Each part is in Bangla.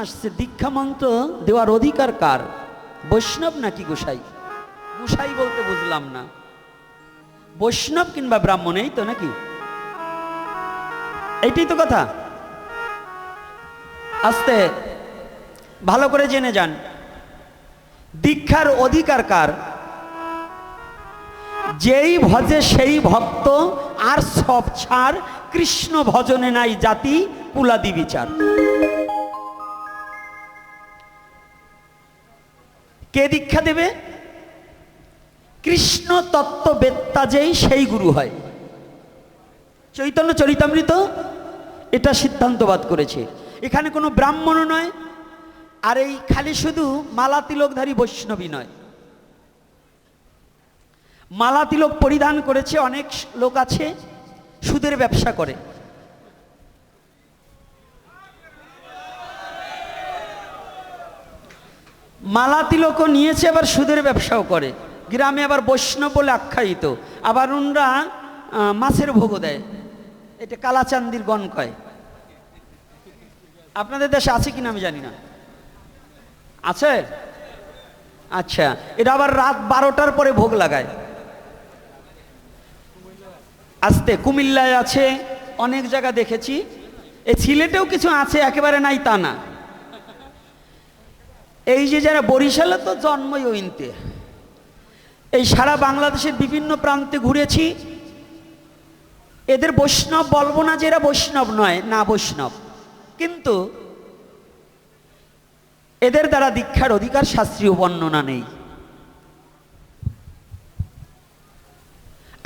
আসছে, দীক্ষা মন্ত্র দেওয়ার অধিকার কার? বৈষ্ণব নাকি গোসাই? গোসাই বলতে বুঝলাম না। বৈষ্ণব কিংবা ব্রাহ্মণ, এই তো নাকি? এইটাই তো কথা। আস্তে, ভালো করে জেনে যান। দীক্ষার অধিকার কার? যেই ভজে সেই ভক্ত, আর সব ছাড় কৃষ্ণ ভজনে নাই জাতি কুলাদি বিচার। কে দীক্ষা দেবে? কৃষ্ণ তত্ত্ববেত্তা যেই, সেই গুরু হয়। চৈতন্য চরিতামৃত এটা সিদ্ধান্তবাদ করেছে। এখানে কোনো ব্রাহ্মণও নয়, আর এই খালি শুধু মালা তিলকধারী বৈষ্ণবী নয়। মালা তিলক পরিধান করেছে, অনেক লোক আছে, সুদের ব্যবসা করে। মালা তিলকও নিয়েছে আবার সুদের ব্যবসাও করে। গ্রামে আবার বৈষ্ণব বলে আখ্যায়িত। আবার আহ, মাছের ভোগও দেয়। এটা কালাচান্দির গণ কয়। আপনাদের দেশে আছে কিনা আমি জানি না। আছে? আচ্ছা এটা আবার রাত বারোটার পরে ভোগ লাগায়। আসতে কুমিল্লায় আছে অনেক জায়গা দেখেছি। এ সিলেটেও কিছু আছে একেবারে নাই তা না। এই যে যারা বরিশালে তো জন্মই ওইনতে। এই সারা বাংলাদেশের বিভিন্ন প্রান্তে ঘুরেছি। এদের বৈষ্ণব বলব না যে এরা বৈষ্ণব নয়, না বৈষ্ণব। কিন্তু এদের দ্বারা দীক্ষার অধিকার শাস্ত্রীয় বর্ণনা নেই।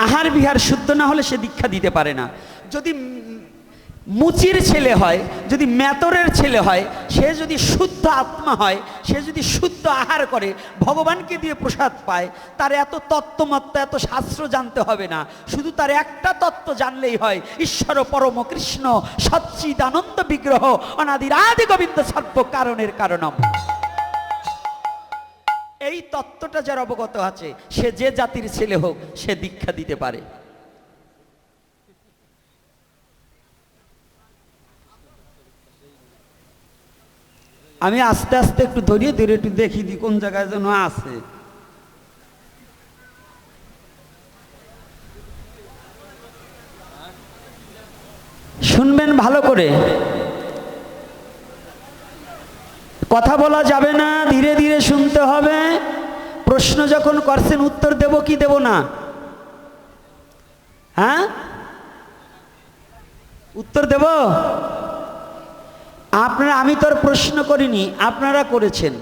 আহার বিহার শুদ্ধ না হলে সে দীক্ষা দিতে পারে না। যদি মুচির ছেলে হয়, যদি মেতরের ছেলে হয়, সে যদি শুদ্ধ আত্মা হয়, সে যদি শুদ্ধ আহার করে, ভগবানকে দিয়ে প্রসাদ পায়, তার এত তত্ত্বমত্ত এত শাস্ত্র জানতে হবে না। শুধু তার একটা তত্ত্ব জানলেই হয়, ঈশ্বর পরম কৃষ্ণ, সচ্চিদানন্দ বিগ্রহ অনাদির আদি গোবিন্দ সর্ব কারণের কারণম। এই তত্ত্বটা যার অবগত আছে, সে যে জাতির ছেলে হোক, সে দীক্ষা দিতে পারে। আমি আস্তে আস্তে একটু ধরিয়ে ধরে একটু দেখি দিই কোন জায়গায় যেন আছে। শুনবেন ভালো করে। কথা বলা যাবে না, ধীরে ধীরে শুনতে হবে। প্রশ্ন যখন করছেন, উত্তর দেব কি দেব না? হ্যাঁ? উত্তর দেব? আপনারা, আমি তোর প্রশ্ন করিনি, আপনারা করেছেন।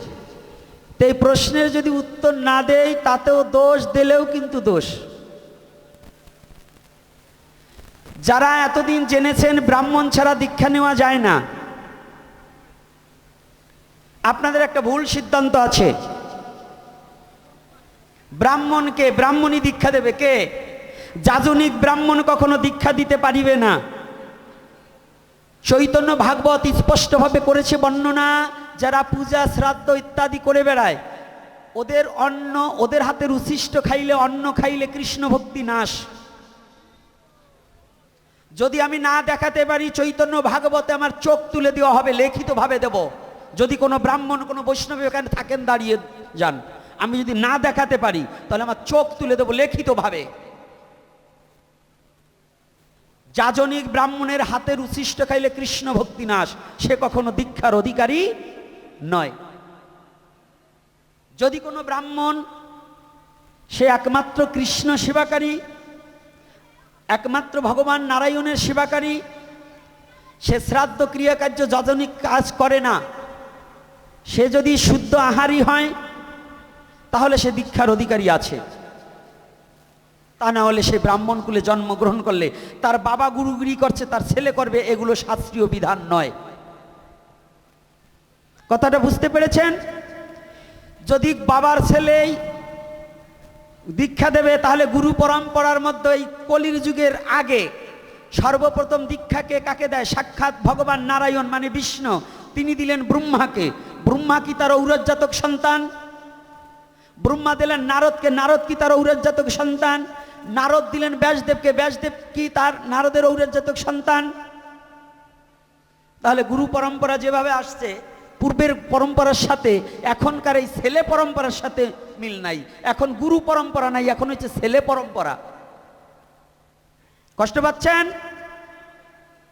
তো এই প্রশ্নের যদি উত্তর না দেই, তাতেও দোষ, দিলেও কিন্তু দোষ। যারা এতদিন জেনেছেন, ব্রাহ্মণ ছাড়া দীক্ষা নেওয়া যায় না। আপনাদের একটা ভুল সিদ্ধান্ত আছে। ব্রাহ্মণকে, ব্রাহ্মণই দীক্ষা দেবে। কে? যাজনিক ব্রাহ্মণ কখনো দীক্ষা দিতে পারিবে না। চৈতন্য ভাগবত স্পষ্টভাবে করেছে বর্ণনা, যারা পূজা, শ্রাদ্ধ ইত্যাদি করে বেড়ায়, ওদের অন্ন, ওদের হাতের উচ্ছিষ্ট খাইলে অন্ন খাইলে কৃষ্ণ ভক্তি নাশ। যদি আমি না দেখাতে পারি, চৈতন্য ভাগবতে আমার চোখ তুলে দেওয়া হবে, লিখিতভাবে দেব। যদি কোনো ব্রাহ্মণ, কোনো বৈষ্ণব এখানে থাকেন, দাঁড়িয়ে যান। আমি যদি না দেখাতে পারি, তাহলে আমার চোখ তুলে দেবো লিখিতভাবে। যাজনিক ব্রাহ্মণের হাতের উচ্ছিষ্ট খাইলে কৃষ্ণ ভক্তি নাশ, সে কখনো দীক্ষার অধিকারী নয়। যদি কোনো ব্রাহ্মণ, সে একমাত্র কৃষ্ণ সেবাকারী, একমাত্র ভগবান নারায়ণের সেবাকারী, সে শ্রাদ্ধ ক্রিয়াকার্য যজনিক কাজ করে না, সে যদি শুদ্ধ আহারই হয়, তাহলে সে দীক্ষার অধিকারী আছে। তা না হলে সে ব্রাহ্মণ কুলে জন্মগ্রহণ করলে, তার বাবা গুরুগিরি করছে, তার ছেলে করবে, এগুলো শাস্ত্রীয় বিধান নয়। কথাটা বুঝতে পেরেছেন? যদি বাবার ছেলেই দীক্ষা দেবে, তাহলে গুরু পরম্পরার মধ্যে এই কলির যুগের আগে সর্বপ্রথম দীক্ষাকে কাকে দেয়? সাক্ষাৎ ভগবান নারায়ণ মানে বিষ্ণু। তিনি দিলেন ব্রহ্মাকে। ব্রহ্মা কি তার ঔরজাতক সন্তান? ব্রহ্মা দিলেন নারদকে। নারদ কি তার ঔরজাতক সন্তান? নারদ দিলেন ব্যাসদেবকে, ব্যাসদেব কি তার নারদের ঔরজাতক সন্তান? তাহলে গুরু পরম্পরা যেভাবে আসছে, পূর্বের পরম্পরার সাথে এখনকার এই ছেলে পরম্পরার সাথে মিল নাই। এখন গুরু পরম্পরা নাই, এখন হচ্ছে ছেলে পরম্পরা। কষ্ট পাচ্ছেন?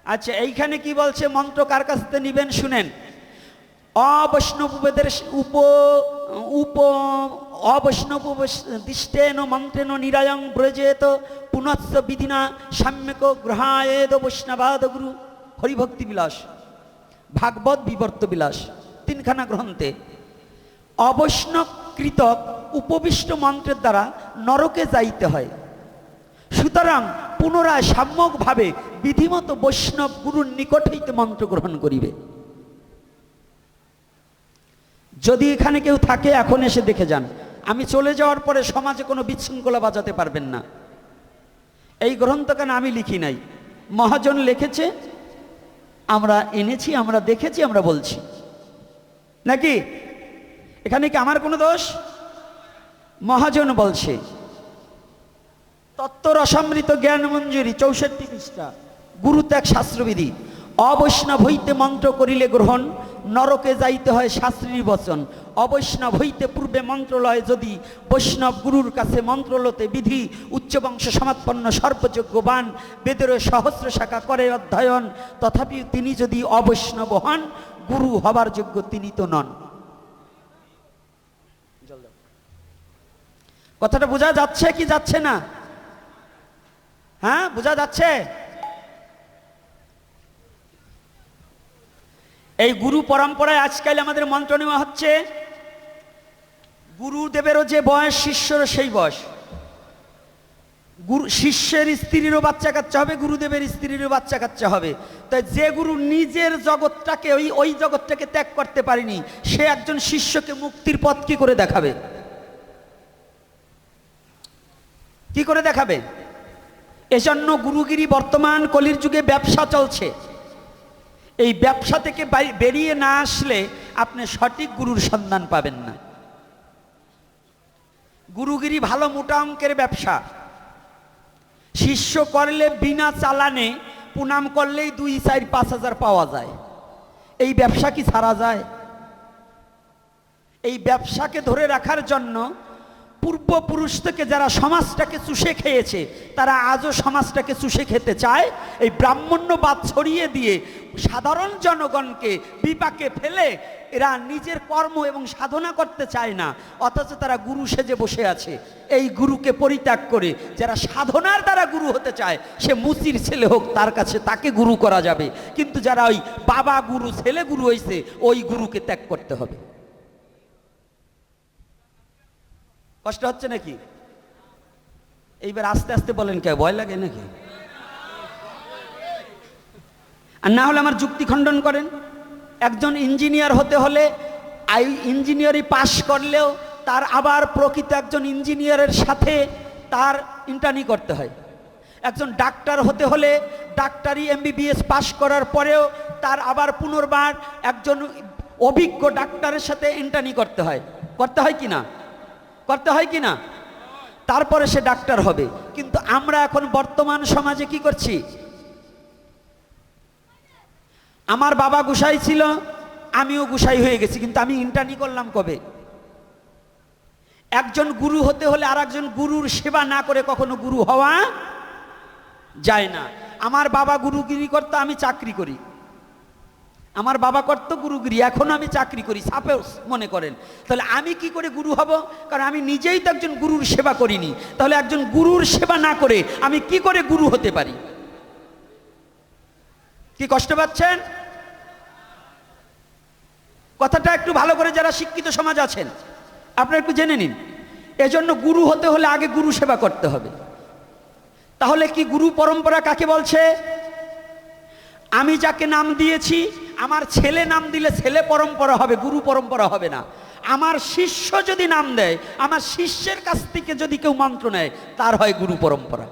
আচ্ছা এইখানে কি বলছে, মন্ত্র কার কাছ থেকে নিবেন শুনেন। অবৈষ্ণবেদের উপ উপ অবৈষ্ণব দিষ্টেন মন্ত্রেণ নিরায়ং ব্রজেত পুনঃ বিধিনা সাম্যক গ্রহায়েদ বৈষ্ণবাদ গুরু। হরিভক্তি বিলাস, ভাগবত বিবর্ত বিলাস, তিনখানা গ্রন্থে। অবৈষ্ণবকৃত উপবিষ্ট মন্ত্রের দ্বারা নরকে যাইতে হয়। সুতরাং পুনরায় সাম্যকভাবে বিধিমত বৈষ্ণব গুরুর নিকট হইতে মন্ত্র গ্রহণ করিবে। যদি এখানে কেউ থাকে, এখন এসে দেখে যান। আমি চলে যাওয়ার পরে সমাজে কোনো বিশৃঙ্খলা বাজাতে পারবেন না। এই গ্রন্থখানে আমি লিখি নাই। মহাজন লিখেছে, আমরা এনেছি, আমরা দেখেছি, আমরা বলছি। নাকি? এখানে কি আমার কোনো দোষ? মহাজন বলছে তত্ত্ব রসামৃত জ্ঞান মঞ্জুরি চৌষট্টি পৃষ্ঠা গুরুত্যাগ শাস্ত্রবিধি। অবৈষ্ণব হইতে মন্ত্র করিলে গ্রহণ নরকে যাইতে হয় শাস্ত্রীর বচন। অবৈষ্ণব হইতে পূর্বে মন্ত্রলয় যদি বৈষ্ণব গুরুর কাছে মন্ত্রলতে বিধি, উচ্চবংশ, সমাৎপন্ন সর্বযোগ্যবান বেদের সহস্র শাখা করে অধ্যয়ন, তথাপি তিনি যদি অবৈষ্ণব হন, গুরু হবার যোগ্য তিনি তো নন। কথাটা বোঝা যাচ্ছে কি যাচ্ছে না? হ্যাঁ বোঝা যাচ্ছে? এই গুরু পরম্পরায় আজকাল আমাদের মন্ত্র নেওয়া হচ্ছে, গুরুদেবেরও যে বয়স, শিষ্যরও সেই বয়স। গুরু, শিষ্যের স্ত্রীরও বাচ্চা কাচ্চা হবে, গুরুদেবের স্ত্রীরও বাচ্চা কাচ্চা হবে। তাই যে গুরু নিজের জগৎটাকে, ওই ওই জগৎটাকে ত্যাগ করতে পারেনি, সে একজন শিষ্যকে মুক্তির পথ কি করে দেখাবে? কি করে দেখাবে? এজন্য গুরুগিরি বর্তমান কলির যুগে ব্যবসা চলছে। এই ব্যবসা থেকে বেরিয়ে না আসলে আপনি সঠিক গুরুর সন্ধান পাবেন না। গুরুগিরি ভালো মোটা অঙ্কের ব্যবসা। শিষ্য করলে বিনা চালানে পুনাম করলেই দুই, চার, পাঁচ হাজার পাওয়া যায়। এই ব্যবসা কি ছাড়া যায়? এই ব্যবসাকে ধরে রাখার জন্য পূর্বপুরুষ থেকে যারা সমাজটাকে চুষে খেয়েছে, তারা আজও সমাজটাকে চুষে খেতে চায়। এই ব্রাহ্মণ্যবাদ ছড়িয়ে দিয়ে সাধারণ জনগণকে বিপাকে ফেলে এরা নিজের কর্ম এবং সাধনা করতে চায় না, অথচ তারা গুরু সেজে বসে আছে। এই গুরুকে পরিত্যাগ করে যারা সাধনার দ্বারা গুরু হতে চায়, সে মুচির ছেলে হোক, তার কাছে তাকে গুরু করা যাবে। কিন্তু যারা ওই বাবা গুরু, ছেলে গুরু হয়েছে ওই গুরুকে ত্যাগ করতে হবে। কষ্ট হচ্ছে নাকি? এইবার আস্তে আস্তে বলেন কে, ভয় লাগে নাকি? আর না হলে আমার যুক্তি খণ্ডন করেন। একজন ইঞ্জিনিয়ার হতে হলে আই ইঞ্জিনিয়ারিং পাশ করলেও তার আবার প্রকৃত একজন ইঞ্জিনিয়ারের সাথে তার ইন্টার্নি করতে হয়। একজন ডাক্তার হতে হলে ডাক্তারি এমবিবিএস পাশ করার পরেও তার আবার পুনর্বার একজন অভিজ্ঞ ডাক্তারের সাথে ইন্টার্নি করতে হয়। করতে হয় কি না? করতে হয় কি না? তারপরে সে ডাক্তার হবে। কিন্তু আমরা এখন বর্তমান সমাজে কি করছি? আমার বাবা গুসাই ছিল, আমিও গুসাই হয়ে গেছি, কিন্তু আমি ইন্টার্নি করলাম কবে? একজন গুরু হতে হলে আর একজন গুরুর সেবা না করে কখনো গুরু হওয়া যায় না। আমার বাবা গুরুগিরি করতো, আমি চাকরি করি। আমার বাবা করতো গুরুগিরি, এখন আমি চাকরি করি সাপোজ মনে করেন। তাহলে আমি কি করে গুরু হব? কারণ আমি নিজেই তো একজন গুরুর সেবা করিনি। তাহলে একজন গুরুর সেবা না করে আমি কি করে গুরু হতে পারি? কি কষ্ট পাচ্ছেন? কথাটা একটু ভালো করে যারা শিক্ষিত সমাজ আছেন, আপনারা একটু জেনে নিন। এজন্য গুরু হতে হলে আগে গুরু সেবা করতে হবে। তাহলে কি গুরু পরম্পরা কাকে বলছে? আমি যাকে নাম দিয়েছি আমার ছেলে নাম দিলে ছেলে পরম্পরা হবে, গুরু পরম্পরা হবে না। আমার শিষ্য যদি নাম দেয়, আমার শিষ্যের কাছ থেকে যদি কেউ মন্ত্র নেয়, তার হয় গুরু পরম্পরা।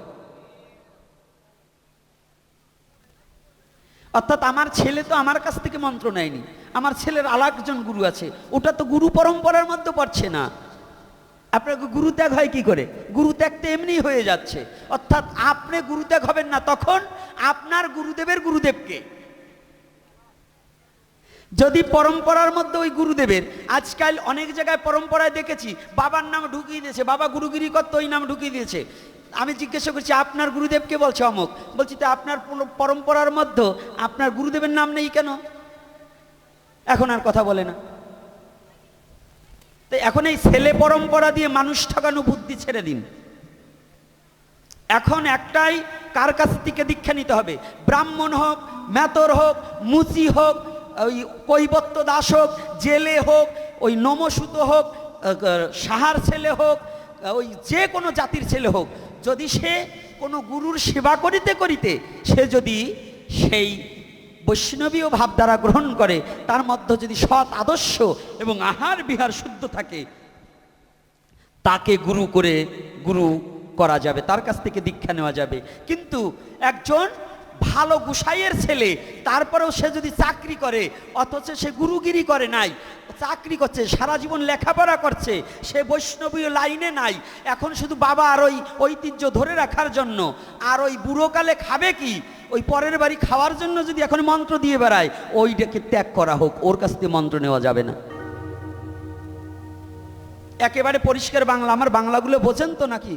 অর্থাৎ আমার ছেলে তো আমার কাছ থেকে মন্ত্র নেয়নি, আমার ছেলের আর একজন গুরু আছে, ওটা তো গুরু পরম্পরার মধ্যে পড়ছে না। আপনার গুরু ত্যাগ হয় কি করে? গুরু ত্যাগ তো এমনি হয়ে যাচ্ছে। অর্থাৎ আপনি গুরু ত্যাগ হবেন না, তখন আপনার গুরুদেবের গুরুদেবকে যদি পরম্পরার মধ্যে ওই গুরুদেবের, আজকাল অনেক জায়গায় পরম্পরায় দেখেছি, বাবার নাম ঢুকিয়ে দিয়েছে, বাবা গুরুগিরি করতো, ওই নাম ঢুকিয়ে দিয়েছে। আমি জিজ্ঞাসা করছি, আপনার গুরুদেবকে বলছে অমুক? বলছি, তো আপনার পরম্পরার মধ্যে আপনার গুরুদেবের নাম নেই কেন? এখন আর কথা বলে না। তো এখন এই ছেলে পরম্পরা দিয়ে মানুষ ঠকানো বুদ্ধি ছেড়ে দিন। এখন একটাই, কার কাছ থেকে দীক্ষা নিতে হবে? ব্রাহ্মণ হোক মেতর হোক, মুচি হোক ওই কৈবত্য দাস হোক, জেলে হোক, ওই নমসূত হোক সাহার ছেলে হোক ওই যে কোনো জাতির ছেলে হোক, যদি সে কোনো গুরুর সেবা করিতে করিতে সে যদি সেই বৈষ্ণবীয় ভাবধারা গ্রহণ করে, তার মধ্যে যদি সৎ আদর্শ এবং আহার বিহার শুদ্ধ থাকে, তাকে গুরু করে গুরু করা যাবে, তার কাছ থেকে দীক্ষা নেওয়া যাবে। কিন্তু একজন ভালো গুসাইয়ের ছেলে, তারপরেও সে যদি চাকরি করে, অথচ সে গুরুগিরি করে নাই, চাকরি করছে, সারা জীবন লেখাপড়া করছে, সে বৈষ্ণবীয় লাইনে নাই, এখন শুধু বাবা আর ওই ঐতিহ্য ধরে রাখার জন্য, আর ওই বুড়োকালে খাবে কি? ওই পরের বাড়ি খাওয়ার জন্য যদি এখন মন্ত্র দিয়ে বেড়ায়, ওইটাকে ত্যাগ করা হোক, ওর কাছ থেকে মন্ত্র নেওয়া যাবে না। একেবারে পরিষ্কার বাংলা, আমার বাংলাগুলো বোঝেন তো নাকি?